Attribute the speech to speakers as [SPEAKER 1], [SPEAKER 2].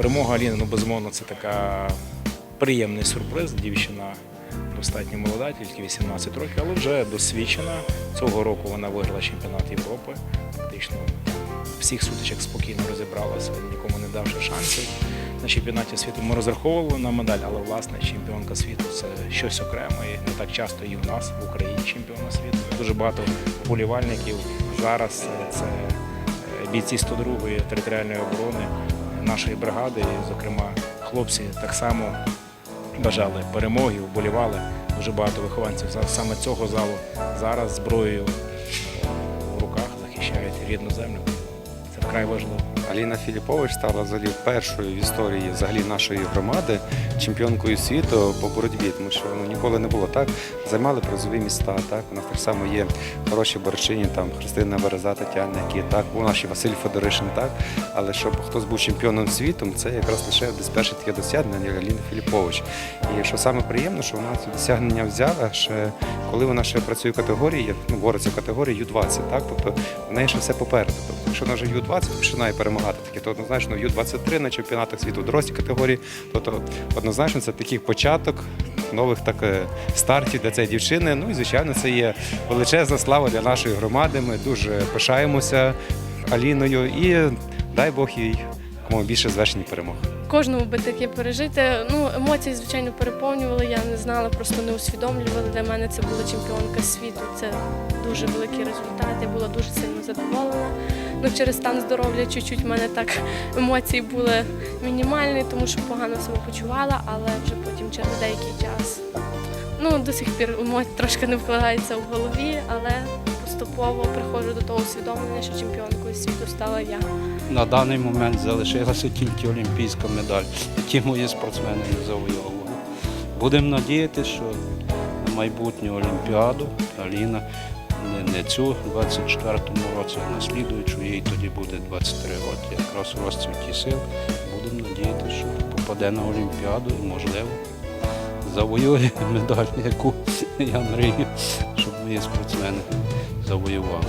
[SPEAKER 1] Перемога Аліни, ну безумовно, це така приємний сюрприз. Дівчина достатньо молода, тільки 18 років, але вже досвідчена. Цього року вона виграла чемпіонат Європи. Фактично всіх сутичок спокійно розібралася, нікому не давши шансів. На чемпіонаті світу ми розраховували на медаль, але власне чемпіонка світу це щось окреме. І не так часто і в нас в Україні чемпіона світу. Дуже багато вболівальників зараз це е, бійці 102-ї територіальної оборони нашої бригади. І, зокрема, хлопці так само бажали перемоги, вболівали. Дуже багато вихованців саме цього залу зараз зброєю в руках захищають рідну землю. Це вкрай важливо.
[SPEAKER 2] Аліна Філіпович стала взагалі першою в історії взагалі нашої громади чемпіонкою світу по боротьбі, тому що ну, ніколи не було так. Займали призові міста. Так у нас так само є хороші борщині, там Христина Береза, Тетяна, які так, у нас Василь Федоришин, так. Але щоб хтось був чемпіоном світу, це якраз лише десь перше таке досягнення Аліни Філіпович. І що саме приємно, що вона це досягнення взяла ще коли вона ще працює в категорії, ну бореться в категорії Ю-20, так тобто в неї ще все попереду. Тобто, якщо вона вже Ю-20 починає перемагати таке, то однозначно Ю-23 на чемпіонатах світу в дорослій категорії, тобто однозначно це такий початок нових так е, стартів для цієї дівчини. Ну і звичайно, це є величезна слава для нашої громади. Ми дуже пишаємося Аліною і дай Бог їй кому більше звершень перемог.
[SPEAKER 3] Кожному би таке пережити. Ну, емоції, звичайно, переповнювали. Я не знала, просто не усвідомлювала. Для мене це була чемпіонка світу. Це дуже великий результат. Я була дуже сильно задоволена. Ну, через стан здоров'я чуть-чуть в мене так емоції були мінімальні, тому що погано себе почувала, але вже потім через деякий час. Ну, до сих пір емоції трошки не вкладаються в голові, але поступово приходжу до того усвідомлення, що чемпіонкою світу стала я.
[SPEAKER 4] На даний момент залишилася тільки олімпійська медаль, які мої спортсмени не завойовували. Будемо надіятися, що на майбутню Олімпіаду Аліна не, не цю в 24-му році, а наслідуючу, їй тоді буде 23 роки, якраз у розцвіті сил. Будемо надіятися, що попаде на Олімпіаду і, можливо, завоює медаль, яку я мрію, щоб мої спортсмени завоювали.